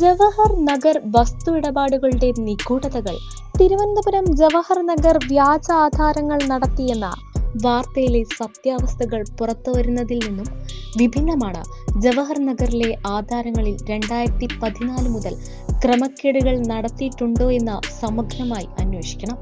ജവഹർ നഗർ വസ്തു ഇടപാടുകളുടെ നിഗൂഢതകൾ. തിരുവനന്തപുരം ജവഹർ നഗർ വ്യാജ ആധാരങ്ങൾ നടത്തിയെന്ന വാർത്തയിലെ സത്യാവസ്ഥകൾ പുറത്തുവരുന്നതിൽ നിന്നും വിഭിന്നമാണ് ജവഹർ നഗറിലെ ആധാരങ്ങളിൽ രണ്ടായിരത്തി പതിനാല് മുതൽ ക്രമക്കേടുകൾ നടത്തിയിട്ടുണ്ടോ എന്ന് സമഗ്രമായി അന്വേഷിക്കണം.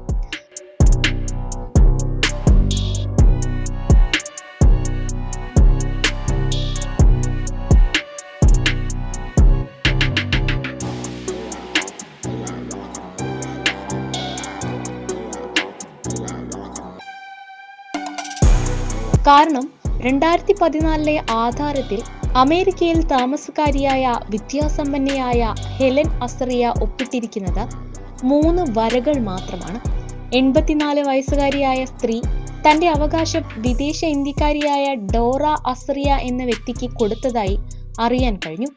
കാരണം രണ്ടായിരത്തി പതിനാലിലെ ആധാരത്തിൽ അമേരിക്കയിൽ താമസക്കാരിയായ വിദ്യാസമ്പന്നയായ ഹെലൻ അസറിയ ഒപ്പിട്ടിരിക്കുന്നത് മൂന്ന് വരകൾ മാത്രമാണ്. എൺപത്തിനാല് വയസ്സുകാരിയായ സ്ത്രീ തന്റെ അവകാശം വിദേശ ഇന്ത്യക്കാരിയായ ഡോറ അസറിയ എന്ന വ്യക്തിക്ക് കൊടുത്തതായി അറിയാൻ കഴിഞ്ഞു.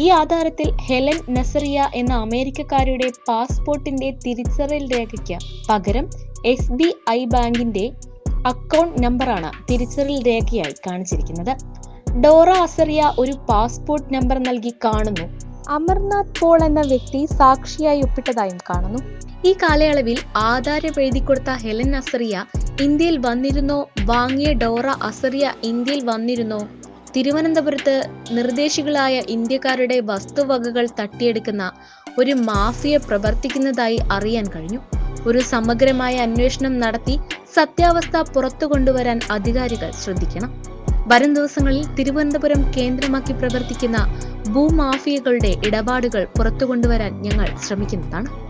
ഈ ആധാരത്തിൽ ഹെലൻ നസറിയ എന്ന അമേരിക്കക്കാരുടെ പാസ്പോർട്ടിന്റെ തിരിച്ചറിയൽ രേഖയ്ക്ക് പകരം എസ് ബി ഐ ബാങ്കിന്റെ അക്കൗണ്ട് നമ്പറാണ് തിരിച്ചറിൽ രേഖയായി കാണിച്ചിരിക്കുന്നത്. ഡോറ അസറിയ ഒരു പാസ്പോർട്ട് നമ്പർ നൽകി കാണുന്നു. അമർനാഥ് പോൾ എന്ന വ്യക്തി സാക്ഷിയായി ഒപ്പിട്ടതായും കാണുന്നു. ഈ കാലയളവിൽ ആധാരം എഴുതി കൊടുത്ത ഹെലൻ അസറിയ ഇന്ത്യയിൽ വന്നിരുന്നോ? വാങ്ങിയ ഡോറ അസറിയ ഇന്ത്യയിൽ വന്നിരുന്നോ? തിരുവനന്തപുരത്ത് നിർദ്ദേശികളായ ഇന്ത്യക്കാരുടെ വസ്തുവകകൾ തട്ടിയെടുക്കുന്ന ഒരു മാഫിയ പ്രവർത്തിക്കുന്നതായി അറിയാൻ കഴിഞ്ഞു. ഒരു സമഗ്രമായ അന്വേഷണം നടത്തി സത്യാവസ്ഥ പുറത്തു കൊണ്ടുവരാൻ അധികാരികൾ ശ്രദ്ധിക്കണം. വരും ദിവസങ്ങളിൽ തിരുവനന്തപുരം കേന്ദ്രമാക്കി പ്രവർത്തിക്കുന്ന ഭൂമാഫിയകളുടെ ഇടപാടുകൾ പുറത്തു കൊണ്ടുവരാൻ ഞങ്ങൾ ശ്രമിക്കുന്നതാണ്.